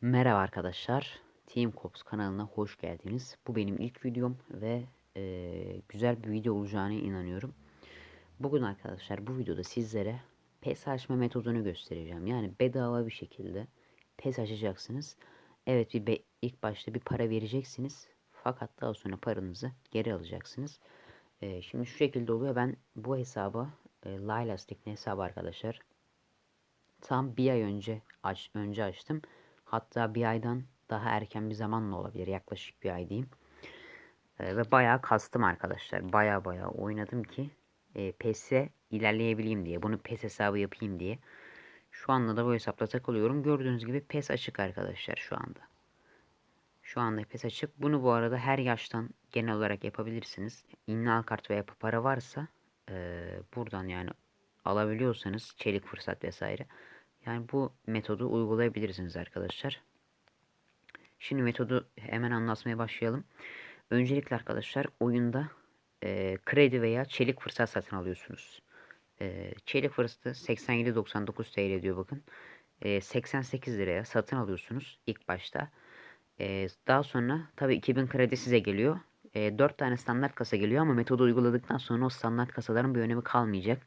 Merhaba arkadaşlar. Team Cops kanalına hoş geldiniz. Bu benim ilk videom ve eee, güzel bir video olacağına inanıyorum. Bugün arkadaşlar bu videoda sizlere PES açma metodunu göstereceğim. Yani bedava bir şekilde PES açacaksınız. Evet bir be- ilk başta bir para vereceksiniz. Fakat daha sonra paranızı geri alacaksınız. Eee, şimdi şu şekilde oluyor. Ben bu hesaba e, Laylastik hesabı arkadaşlar tam bir ay önce aç, önce açtım. Hatta bir aydan daha erken bir zamanla olabilir. Yaklaşık bir ay diyeyim. Ee, ve bayağı kastım arkadaşlar. Bayağı bayağı oynadım ki e, PES'e ilerleyebileyim diye. Bunu PES hesabı yapayım diye. Şu anda da bu hesapla takılıyorum. Gördüğünüz gibi PES açık arkadaşlar şu anda. Şu anda PES açık. Bunu bu arada her yaştan genel olarak yapabilirsiniz. İnnal kart veya para varsa e, buradan yani alabiliyorsanız çelik fırsat vesaire. Yani bu metodu uygulayabilirsiniz arkadaşlar. Şimdi metodu hemen anlatmaya başlayalım. Öncelikle arkadaşlar oyunda e, kredi veya çelik fırsat satın alıyorsunuz. E, çelik fırsatı 87.99 TL diyor bakın. E, 88 liraya satın alıyorsunuz ilk başta. E, daha sonra tabi 2000 kredi size geliyor. E, 4 tane standart kasa geliyor ama metodu uyguladıktan sonra o standart kasaların bir önemi kalmayacak.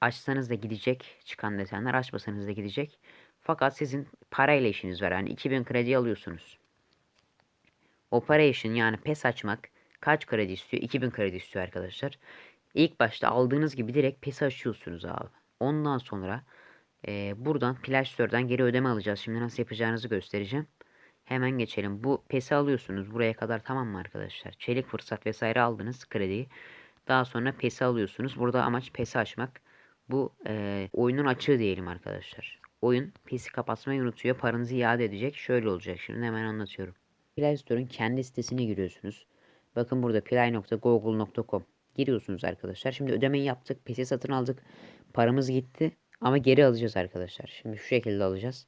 Açsanız da gidecek çıkan desenler açmasanız da gidecek. Fakat sizin parayla işiniz var. Yani 2000 kredi alıyorsunuz. Operation yani pes açmak kaç kredi istiyor? 2000 kredi istiyor arkadaşlar. İlk başta aldığınız gibi direkt pes açıyorsunuz abi. Ondan sonra e, buradan Play Store'dan geri ödeme alacağız. Şimdi nasıl yapacağınızı göstereceğim. Hemen geçelim. Bu PES'i alıyorsunuz. Buraya kadar tamam mı arkadaşlar? Çelik fırsat vesaire aldınız krediyi. Daha sonra PES'i alıyorsunuz. Burada amaç PES'i açmak. Bu e, oyunun açığı diyelim arkadaşlar. Oyun PES'i kapatmayı unutuyor. Paranızı iade edecek. Şöyle olacak. Şimdi hemen anlatıyorum. Play Store'un kendi sitesine giriyorsunuz. Bakın burada play.google.com giriyorsunuz arkadaşlar. Şimdi ödemeyi yaptık. PES'i satın aldık. Paramız gitti. Ama geri alacağız arkadaşlar. Şimdi şu şekilde alacağız.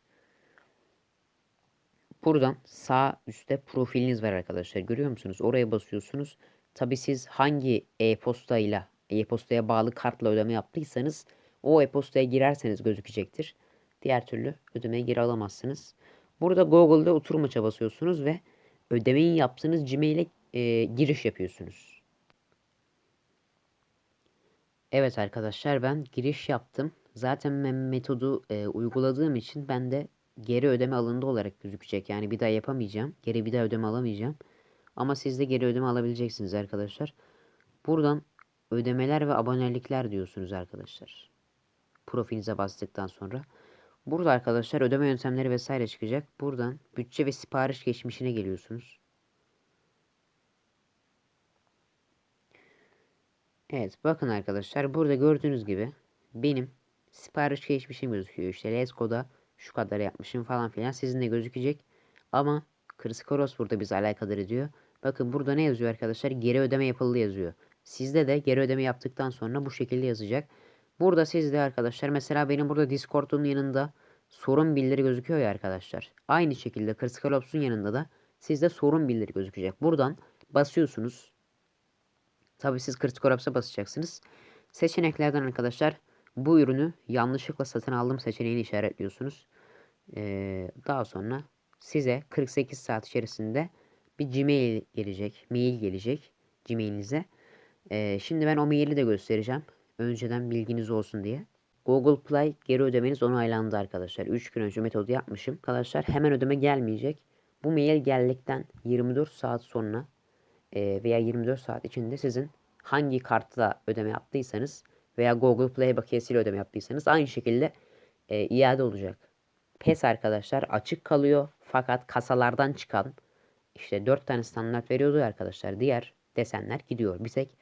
Buradan sağ üstte profiliniz var arkadaşlar. Görüyor musunuz? Oraya basıyorsunuz. Tabi siz hangi e-postayla e-postaya bağlı kartla ödeme yaptıysanız o e-postaya girerseniz gözükecektir. Diğer türlü ödemeye geri alamazsınız. Burada Google'da oturum aça basıyorsunuz ve ödemeyi yaptığınız Gmail'e e, giriş yapıyorsunuz. Evet arkadaşlar ben giriş yaptım. Zaten ben metodu e, uyguladığım için ben de geri ödeme alındı olarak gözükecek. Yani bir daha yapamayacağım. Geri bir daha ödeme alamayacağım. Ama siz de geri ödeme alabileceksiniz arkadaşlar. Buradan ödemeler ve abonelikler diyorsunuz arkadaşlar. Profilinize bastıktan sonra. Burada arkadaşlar ödeme yöntemleri vesaire çıkacak. Buradan bütçe ve sipariş geçmişine geliyorsunuz. Evet bakın arkadaşlar burada gördüğünüz gibi benim sipariş geçmişim gözüküyor. İşte Lesko'da şu kadar yapmışım falan filan sizin de gözükecek. Ama Kriskoros burada bizi alakadar ediyor. Bakın burada ne yazıyor arkadaşlar? Geri ödeme yapıldı yazıyor. Sizde de geri ödeme yaptıktan sonra bu şekilde yazacak. Burada sizde arkadaşlar mesela benim burada Discord'un yanında sorun bildiri gözüküyor ya arkadaşlar. Aynı şekilde Kriskorops'un yanında da sizde sorun bildiri gözükecek. Buradan basıyorsunuz. Tabi siz Kriskorops'a basacaksınız. Seçeneklerden arkadaşlar bu ürünü yanlışlıkla satın aldım seçeneğini işaretliyorsunuz. Ee, daha sonra size 48 saat içerisinde bir Gmail gelecek, mail gelecek Gmail'inize. Ee, şimdi ben o maili de göstereceğim. Önceden bilginiz olsun diye. Google Play geri ödemeniz onaylandı arkadaşlar. 3 gün önce metodu yapmışım. Arkadaşlar hemen ödeme gelmeyecek. Bu mail geldikten 24 saat sonra e, veya 24 saat içinde sizin hangi kartla ödeme yaptıysanız veya Google Play bakiyesiyle ödeme yaptıysanız aynı şekilde e, iade olacak. PES arkadaşlar açık kalıyor fakat kasalardan çıkan işte 4 tane standart veriyordu arkadaşlar. Diğer desenler gidiyor. Bir tek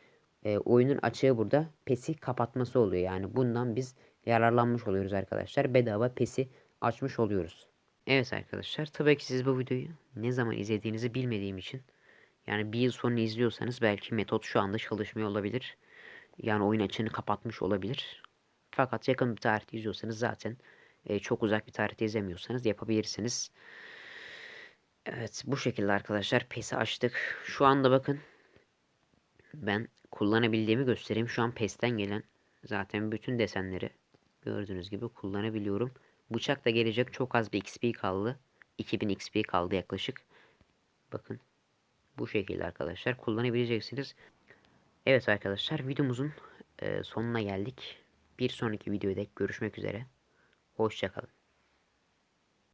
e, oyunun açığı burada PES'i kapatması oluyor. Yani bundan biz yararlanmış oluyoruz arkadaşlar. Bedava PES'i açmış oluyoruz. Evet arkadaşlar tabii ki siz bu videoyu ne zaman izlediğinizi bilmediğim için yani bir yıl sonra izliyorsanız belki metot şu anda çalışmıyor olabilir. Yani oyun açığını kapatmış olabilir. Fakat yakın bir tarihte izliyorsanız zaten e, çok uzak bir tarihte izlemiyorsanız yapabilirsiniz. Evet bu şekilde arkadaşlar PES'i açtık. Şu anda bakın ben kullanabildiğimi göstereyim. Şu an PES'ten gelen zaten bütün desenleri gördüğünüz gibi kullanabiliyorum. Bıçak da gelecek. Çok az bir XP kaldı. 2000 XP kaldı yaklaşık. Bakın. Bu şekilde arkadaşlar kullanabileceksiniz. Evet arkadaşlar videomuzun sonuna geldik. Bir sonraki videoda görüşmek üzere. Hoşçakalın.